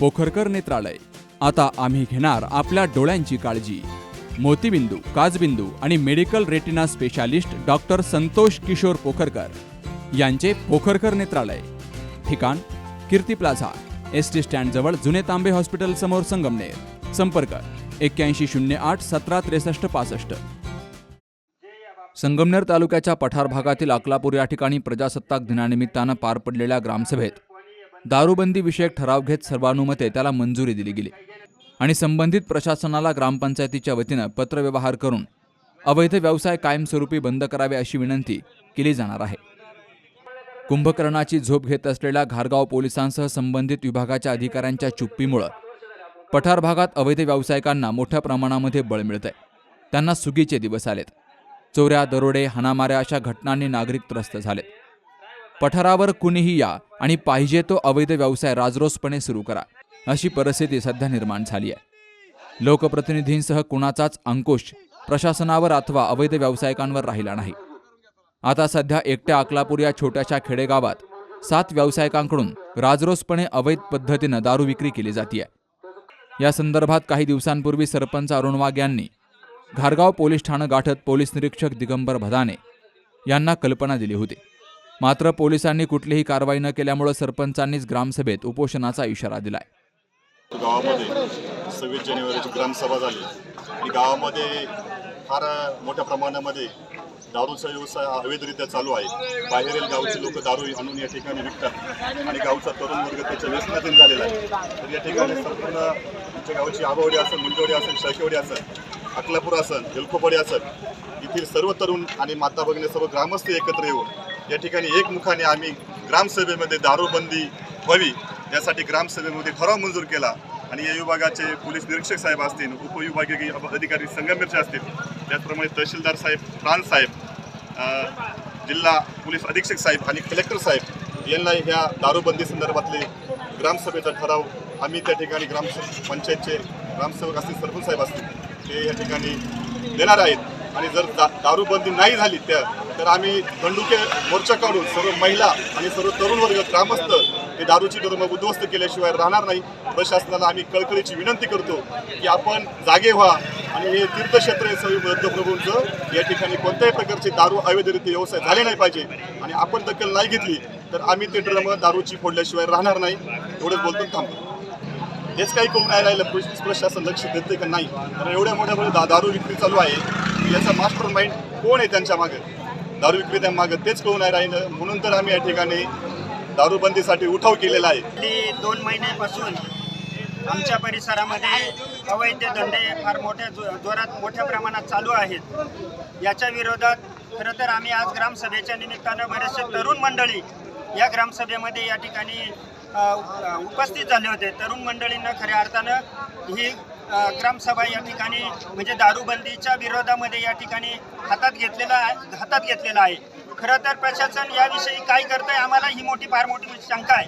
पोखरकर नेत्रालय. आता आम्ही घेणार आपल्या डोळ्यांची काळजी. मोतीबिंदू काजबिंदू आणि medical retina specialist doctor Santosh Kishor Pokharkar यांचे पोखरकर नेत्रालय. ठिकाण कीर्ती प्लाझा एस टी स्टँडजवळ जुने तांबे हॉस्पिटल समोर संगमनेर. संपर्क एक्क्याऐंशी शून्य आठ सतरा त्रेसष्ट पासष्ट. संगमनेर तालुक्याच्या पठार भागातील अकलापूर या ठिकाणी प्रजासत्ताक दिनानिमित्तानं पार पडलेल्या ग्रामसभेत दारूबंदी विषयक ठराव घेत सर्वानुमते त्याला मंजुरी दिली गेली. आणि संबंधित प्रशासनाला ग्रामपंचायतीच्या वतीनं पत्रव्यवहार करून अवैध व्यवसाय कायमस्वरूपी बंद करावे अशी विनंती केली जाणार आहे. कुंभकर्णाची झोप घेत असलेल्या घारगाव पोलिसांसह संबंधित विभागाच्या अधिकाऱ्यांच्या चुप्पीमुळं पठार भागात अवैध व्यावसायिकांना मोठ्या प्रमाणामध्ये बळ मिळतंय. त्यांना सुगीचे दिवस आलेत. चोऱ्या दरोडे हाणामाऱ्या अशा घटनांनी नागरिक त्रस्त झालेत. पठारावर कुणीही या आणि पाहिजे तो अवैध व्यवसाय राजरोसपणे सुरू करा. अशी परिस्थिती सध्या निर्माण झाली आहे. लोकप्रतिनिधींसह कुणाचाच अंकुश प्रशासनावर अथवा अवैध व्यावसायिकांवर राहिला नाही. आता सध्या एकट्या अकलापूर या छोट्याशा खेडेगावात सात व्यावसायिकांकडून राजरोसपणे अवैध पद्धतीनं दारू विक्री केली जाते या संदर्भात काही दिवसांपूर्वी सरपंच अरुण वाघ यांनी घारगाव पोलीस ठाणं गाठत पोलीस निरीक्षक दिगंबर भदाने यांना कल्पना दिली होती. मात्र पोलिसांनी कुठलीही कारवाई न केल्यामुळे सरपंचांनीच ग्रामसभेत उपोषणाचा इशारा दिलाय. गावामध्ये सव्वीस जानेवारीची ग्रामसभा झाली. आणि गावामध्ये फार मोठ्या प्रमाणामध्ये दारूचा व्यवसाय हा अवैधरित्या चालू आहे. बाहेरील गावचे लोक दारू आणून या ठिकाणी विकतात. आणि गावचा तरुण वर्ग त्याच्या व्यसनाधीन झालेला आहे. तर या ठिकाणी संपूर्ण आमच्या गावची आबावडी असेल मुंजवडी असेल शाकेवडी असेल अकलापूर असेल एलखोपडी असेल येथील सर्व तरुण आणि माता भगिनी सर्व ग्रामस्थ एकत्र येऊन या ठिकाणी एकमुखाने आम्ही ग्रामसभेमध्ये दारूबंदी व्हावी यासाठी ग्रामसभेमध्ये ठराव मंजूर केला आणि या विभागाचे पोलीस निरीक्षक साहेब असतील उपविभागीय अधिकारी संगमेरचे असतील त्याचप्रमाणे तहसीलदार साहेब प्राण साहेब जिल्हा पोलीस अधीक्षक साहेब आणि कलेक्टर साहेब यांना ह्या दारूबंदी संदर्भातले ग्रामसभेचा ठराव आम्ही त्या ठिकाणी ग्राम पंचायतचे ग्रामसेवक असतील सरपंच साहेब असतील ते या ठिकाणी देणार आहेत. आणि जर दा दारूबंदी नाही झाली त्या तर आम्ही दंडुके मोर्चा काढून सर्व महिला आणि सर्व तरुण वर्ग ग्रामस्थ हे दारूची धर्म उद्ध्वस्त केल्याशिवाय राहणार नाही. प्रशासनाला आम्ही कळकळीची विनंती करतो की आपण जागे व्हा आणि हे तीर्थक्षेत्र आहे सवी बौद्धप्रभूंचं या ठिकाणी कोणत्याही प्रकारचे दारू अवैधरित्या व्यवसाय झाले नाही पाहिजे आणि आपण दखल नाही घेतली तर आम्ही ते ड्रम दारूची फोडल्याशिवाय राहणार नाही. एवढंच बोलतो थांबतो. हेच काही करून नाही राहिलं पोलीस प्रशासन लक्ष देते का नाही? तर एवढ्या मोठ्या मोठ्या दा दारू विक्री चालू आहे. याचा मास्टर माइंड कोण आहे त्यांच्या मागे? दारू विक्रेत्या तेच कळून नाही राहिलं. म्हणून तर आम्ही या ठिकाणी दारूबंदीसाठी उठाव केलेला आहे. गेली दोन महिन्यापासून आमच्या परिसरामध्ये अवैध धंदे फार मोठ्या जो जोरात मोठ्या प्रमाणात चालू आहेत. याच्या विरोधात खरं तर आम्ही आज ग्रामसभेच्या निमित्तानं बरेचसे तरुण मंडळी या ग्रामसभेमध्ये या ठिकाणी उपस्थित झाले होते. तरुण मंडळींना खऱ्या अर्थानं ही ग्रामसभा या ठिकाणी म्हणजे दारूबंदीच्या विरोधामध्ये या ठिकाणी हातात घेतलेला आहे हातात घेतलेला आहे. खरं तर प्रशासन याविषयी काय करतंय आम्हाला ही मोठी फार मोठी शंका आहे.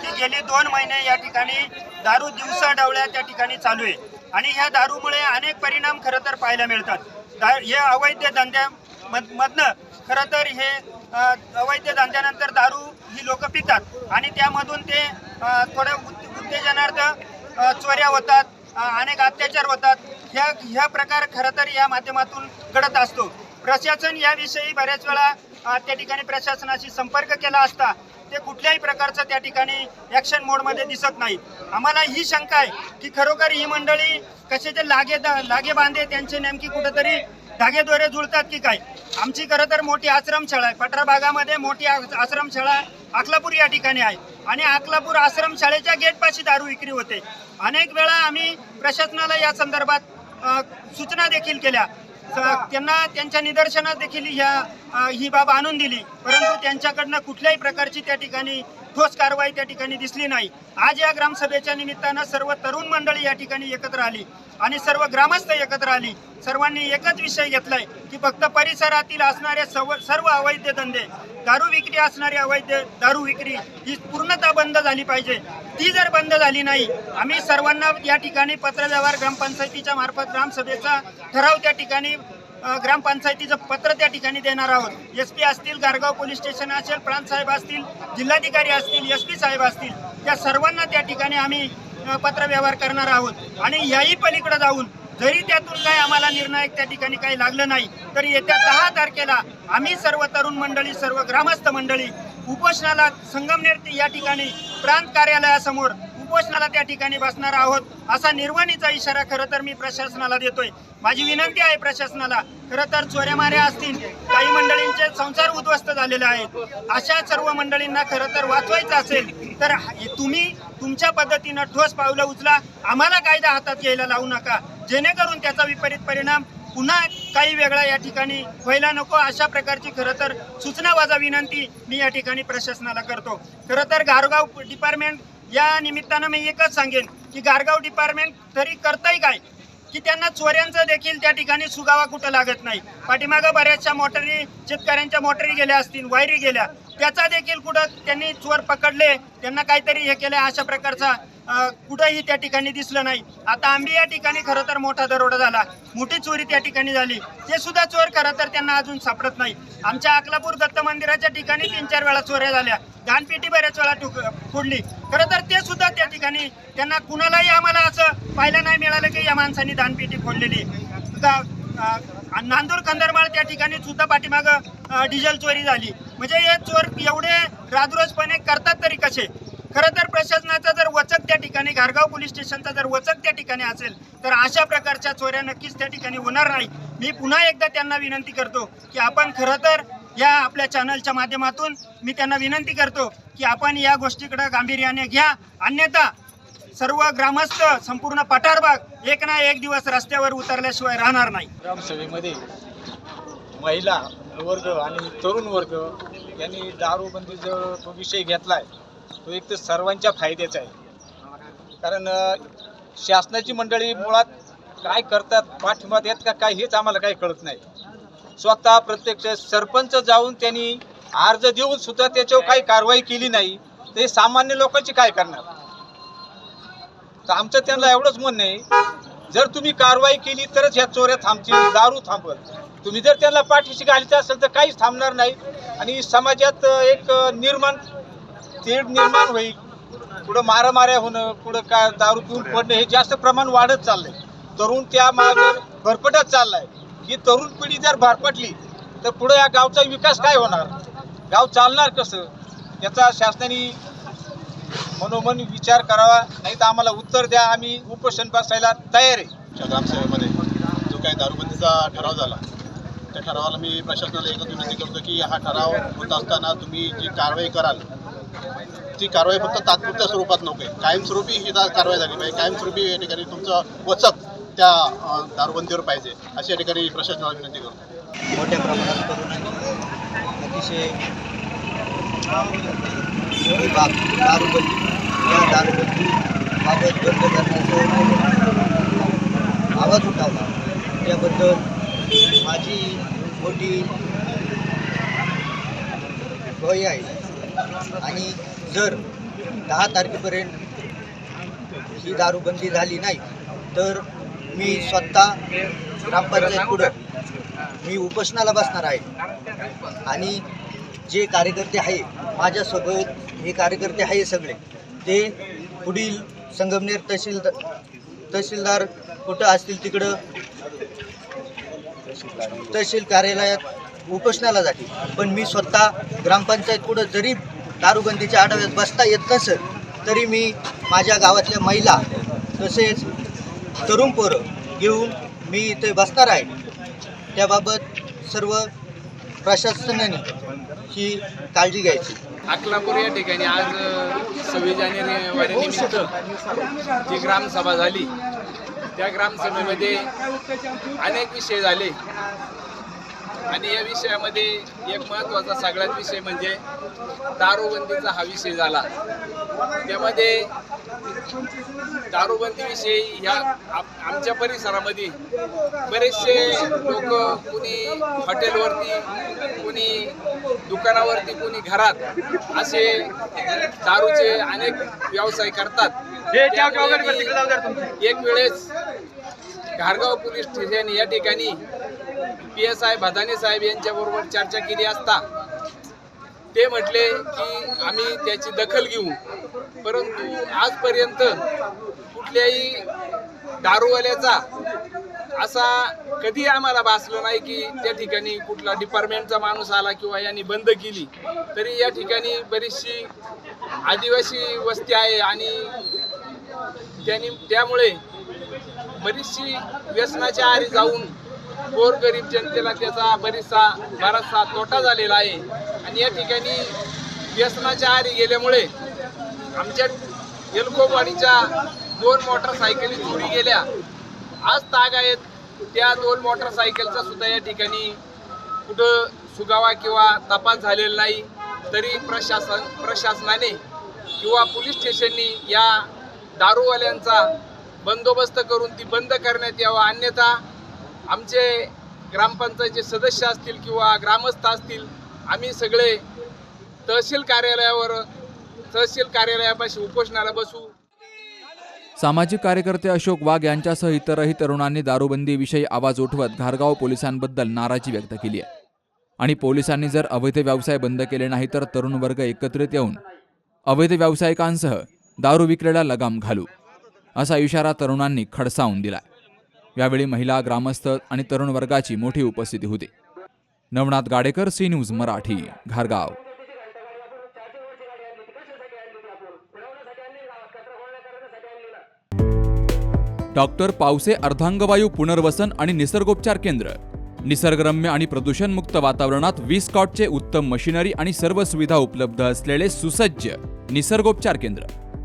की गेले दोन महिने या ठिकाणी दारू दिवसा डवळ्या त्या ठिकाणी चालू आहे. आणि ह्या दारूमुळे अनेक परिणाम खरं तर पाहायला मिळतात. दा हे अवैध धंद्या मध मधनं खरं तर हे अवैध धंद्यानंतर दारू ही लोक पितात. आणि त्यामधून ते थोड्या उत्तेजनार्थ चोऱ्या होतात अनेक अत्याचार होतात. ह्या ह्या प्रकार खरं तर या माध्यमातून घडत असतो. प्रशासन याविषयी बऱ्याच वेळा त्या ठिकाणी प्रशासनाशी संपर्क केला असता ते कुठल्याही प्रकारचं त्या ठिकाणी ॲक्शन मोडमध्ये दिसत नाही. आम्हाला ही शंका आहे की खरोखर ही मंडळी कसे ते लागे लागे बांधे त्यांचे नेमकी कुठंतरी धागेदोरे जुळतात की काय? आमची खरं तर मोठी आश्रमशाळा आहे. पठरा भागामध्ये मोठी आ- आश्रमशाळा अकलापूर या ठिकाणी आहे. आणि अकलापूर आश्रमशाळेच्या गेटपाशी दारू विक्री होते. अनेक वेळा आम्ही प्रशासनाला या संदर्भात सूचना देखील केल्या. त्यांना त्यांच्या निदर्शनात देखील ह्या ही बाब आणून दिली. परंतु त्यांच्याकडनं कुठल्याही प्रकारची त्या ठिकाणी ठोस कारवाई त्या ठिकाणी दिसली नाही. आज या ग्रामसभेच्या निमित्तानं सर्व तरुण मंडळी या ठिकाणी एकत्र आली. आणि सर्व ग्रामस्थ एकत्र आली. सर्वांनी एकच विषय घेतलाय की फक्त परिसरातील असणारे सर्व सर्व अवैध धंदे दारू विक्री असणारी अवैध दारू विक्री ही पूर्णतः बंद झाली पाहिजे. ती जर बंद झाली नाही आम्ही सर्वांना या ठिकाणी पत्रव्यवहार ग्रामपंचायतीच्या मार्फत ग्रामसभेचा ठराव त्या ठिकाणी ग्रामपंचायतीचं पत्र त्या ठिकाणी देणार आहोत. एस पी असतील गारगाव पोलीस स्टेशन असेल प्रांत साहेब असतील जिल्हाधिकारी असतील एस पी साहेब असतील त्या सर्वांना त्या ठिकाणी आम्ही पत्रव्यवहार करणार आहोत. आणि याही पलीकडे जाऊन जरी त्यातून काही आम्हाला निर्णायक त्या ठिकाणी काही लागलं नाही तरी येत्या दहा तारखेला आम्ही सर्व तरुण मंडळी सर्व ग्रामस्थ मंडळी उपोषणाला संगमनेर या ठिकाणी प्रांत कार्यालयासमोर उपोषणाला त्या ठिकाणी बसणार आहोत असा निर्वाणीचा इशारा खरं तर मी प्रशासनाला देतोय. माझी विनंती आहे प्रशासनाला खरं तर चोऱ्यामाऱ्या असतील काही मंडळींचे संसार उद्ध्वस्त झालेले आहेत. अशा सर्व मंडळींना खरं तर वाचवायचं असेल तर तुम्ही तुमच्या पद्धतीनं ठोस पावलं उचला. आम्हाला कायदा हातात घ्यायला लावू नका. जेणेकरून त्याचा विपरीत परिणाम पुन्हा काही वेगळा या ठिकाणी व्हायला नको. अशा प्रकारची खरं तर सूचना वाजा विनंती मी या ठिकाणी प्रशासनाला करतो. खरं तर गारगाव डिपार्टमेंट या निमित्तानं मी एकच सांगेन की गारगाव डिपार्टमेंट तरी करतंय काय? की त्यांना चोऱ्यांचं देखील त्या ठिकाणी सुगावा कुठं लागत नाही. पाठीमागं बऱ्याचशा मोटरी शेतकऱ्यांच्या मोटरी गेल्या असतील वायरी गेल्या. त्याचा देखील कुठं त्यांनी चोर पकडले त्यांना काहीतरी हे केलं अशा प्रकारचा कुठंही त्या ठिकाणी दिसलं नाही. आता आंबी या ठिकाणी खरं तर मोठा दरोडा झाला. मोठी चोरी त्या ठिकाणी झाली. ते सुद्धा चोर खरं तर त्यांना अजून सापडत नाही. आमच्या अकलापूर दत्त मंदिराच्या ठिकाणी तीन चार वेळा चोऱ्या झाल्या. दानपेटी बऱ्याच वेळा फोडली. खरं तर ते सुद्धा त्या ठिकाणी त्यांना कुणालाही आम्हाला असं पाहायला नाही मिळालं की या माणसांनी दानपेटी फोडलेली. नांदूर कंदरमाळ त्या ठिकाणी सुद्धा पाठीमागं डिझेल चोरी झाली. म्हणजे हे चोर एवढे राजरोजपणे करतात तरी कसे? खरं तर प्रशासनाचा जर वचक त्या ठिकाणी घारगाव पोलीस स्टेशनचा जर वचक त्या ठिकाणी असेल तर अशा प्रकारच्या चोऱ्या नक्कीच त्या ठिकाणी होणार नाही. मी पुन्हा एकदा त्यांना विनंती करतो की आपण खरं तर या आपल्या चॅनलच्या माध्यमातून मी त्यांना विनंती करतो की आपण या गोष्टीकडे गांभीर्याने घ्या. अन्यथा सर्व ग्रामस्थ संपूर्ण पठारभाग एक ना एक दिवस रस्त्यावर उतरल्याशिवाय राहणार नाही. ग्रामसभेमध्ये महिला वर्ग आणि तरुण वर्ग यांनी दारूबंदीचा जो विषय घेतला आहे तो एक तर सर्वांच्या फायद्याचा आहे. कारण शासनाची मंडळी मुळात काय करतात पाठिंबा देत का काय हेच आम्हाला काही कळत नाही. स्वतः प्रत्यक्ष सरपंच जाऊन त्यांनी अर्ज देऊन सुद्धा त्याच्यावर काही कारवाई केली नाही. ते सामान्य लोकांची काय करणार? तर आमचं त्यांना एवढंच म्हणणं आहे. जर तुम्ही कारवाई केली तरच ह्या चोऱ्या थांबतील दारू थांबत तुम्ही जर त्यांना पाठीशी घालायचं असेल तर काहीच थांबणार नाही. आणि समाजात एक निर्माण तेढ निर्माण होईल. पुढं मारामाऱ्या होणं पुढं काय दारू पिऊन पडणं हे जास्त प्रमाण वाढत चाललंय. तरुण त्या मागे भरपटत चाललाय. ही तरुण पिढी जर भारपटली तर पुढे या गावचा विकास काय होणार? गाव चालणार कसं? याचा शासनाने मनोमन विचार करावा नाही तर आम्हाला उत्तर द्या. आम्ही उपोषण बसायला तयार आहे. च्या ग्रामसभेमध्ये जो काही दारूबंदीचा ठराव झाला त्या ठरावाला मी प्रशासनाला एकच विनंती करतो की हा ठराव होत असताना तुम्ही जी कारवाई कराल ती कारवाई फक्त तात्पुरत्या स्वरूपात नको आहे कायमस्वरूपी ही कारवाई झाली पाहिजे. कायमस्वरूपी या ठिकाणी तुमचं वचक त्या दारूबंदीवर पाहिजे अशा ठिकाणी प्रशासनाला विनंती करतो. मोठ्या प्रमाणात करून अतिशय बाब दारूबंदी या दारूबंदी बाबत बंद करण्याचा आवाज उठावला त्याबद्दल माझी मोठी भय आहे. आणि जर दहा तारखेपर्यंत ही दारूबंदी झाली नाही तर मी स्वतः ग्रामपंचायत पुढं. मी उपोषणाला बसणार आहे. आणि जे कार्यकर्ते आहे माझ्यासोबत हे कार्यकर्ते आहे सगळे. ते पुढील संगमनेर तहसील तहसीलदार कुठं असतील तिकडं तहसील कार्यालयात उपोषणाला जातील. पण मी स्वतः ग्रामपंचायत पुढं जरी दारूबंदीच्या आढाव्यात बसता येत नसेल तरी मी माझ्या गावातल्या महिला तसेच तरुण पोरं घेऊन मी इथे बसणार आहे. त्याबाबत सर्व प्रशासनाने ही काळजी घ्यायची. अकलापूर या ठिकाणी आज सव्वीस जानेवारीनिमित्त जी ग्रामसभा झाली त्या ग्रामसभेमध्ये अनेक विषय झाले. आणि या विषयामध्ये एक महत्त्वाचा सगळ्यात विषय म्हणजे दारूबंदीचा हा विषय झाला. त्यामध्ये दारूबंदीविषयी ह्या आमच्या परिसरामध्ये बरेचसे लोक कुणी हॉटेलवरती कुणी दुकानावरती कुणी घरात असे दारूचे अनेक व्यवसाय करतात. एक वेळेस घारगाव पोलीस स्टेशन या ठिकाणी P S I Bhadane saheb यांच्याबरोबर चर्चा केली असता ते म्हटले की आम्ही त्याची दखल घेऊ. परंतु आजपर्यंत कुठल्याही दारूवाल्याचा असा कधी आम्हाला भासलं नाही की त्या ठिकाणी कुठला डिपार्टमेंटचा माणूस आला किंवा यांनी बंद केली. तरी या ठिकाणी बरीचशी आदिवासी वस्ती आहे आणि त्यांनी त्यामुळे बरीचशी व्यसनाच्या आरी जाऊन गोरगरीब जनतेला त्याचा बरीचसा बराचसा तोटा झालेला आहे. आणि या ठिकाणी व्यसनाच्या आरी गेल्यामुळे आमच्या येलकोवाडीच्या दोन मोटरसायकली चोरी गेल्या. आज ताग आहेत. त्या दोन मोटरसायकलचा सुद्धा या ठिकाणी कुठं सुगावा किंवा तपास झालेला नाही. तरी प्रशासन प्रशासनाने किंवा पोलीस स्टेशननी या दारूवाल्यांचा बंदोबस्त करून ती बंद करण्यात यावा. अन्यथा आमचे ग्रामपंचायतचे सदस्य असतील किंवा ग्रामस्थ असतील आम्ही सगळे तहसील कार्यालयावर तहसील कार्यालयापाशी उपोषणाला बसू. सामाजिक कार्यकर्ते अशोक वाघ यांच्यासह इतरही तरुणांनी दारूबंदीविषयी आवाज उठवत घारगाव पोलिसांबद्दल नाराजी व्यक्त केली आहे. आणि पोलिसांनी जर अवैध व्यवसाय बंद केले नाही तर तरुण वर्ग एकत्रित येऊन अवैध व्यावसायिकांसह दारू विक्रीला लगाम घालू असा इशारा तरुणांनी खडसावून दिला यावेळी महिला ग्रामस्थ आणि तरुण वर्गाची मोठी उपस्थिती होती. नवनाथ गाडेकर सी न्यूज मराठी घारगाव. डॉक्टर पावसे अर्धांगवायू पुनर्वसन आणि निसर्गोपचार केंद्र. निसर्गरम्य आणि प्रदूषणमुक्त वातावरणात वीस कॉटचे उत्तम मशिनरी आणि सर्व सुविधा उपलब्ध असलेले सुसज्ज निसर्गोपचार केंद्र.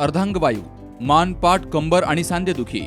अर्धांगवायू मान पाठ कंबर आणि सांधेदुखी.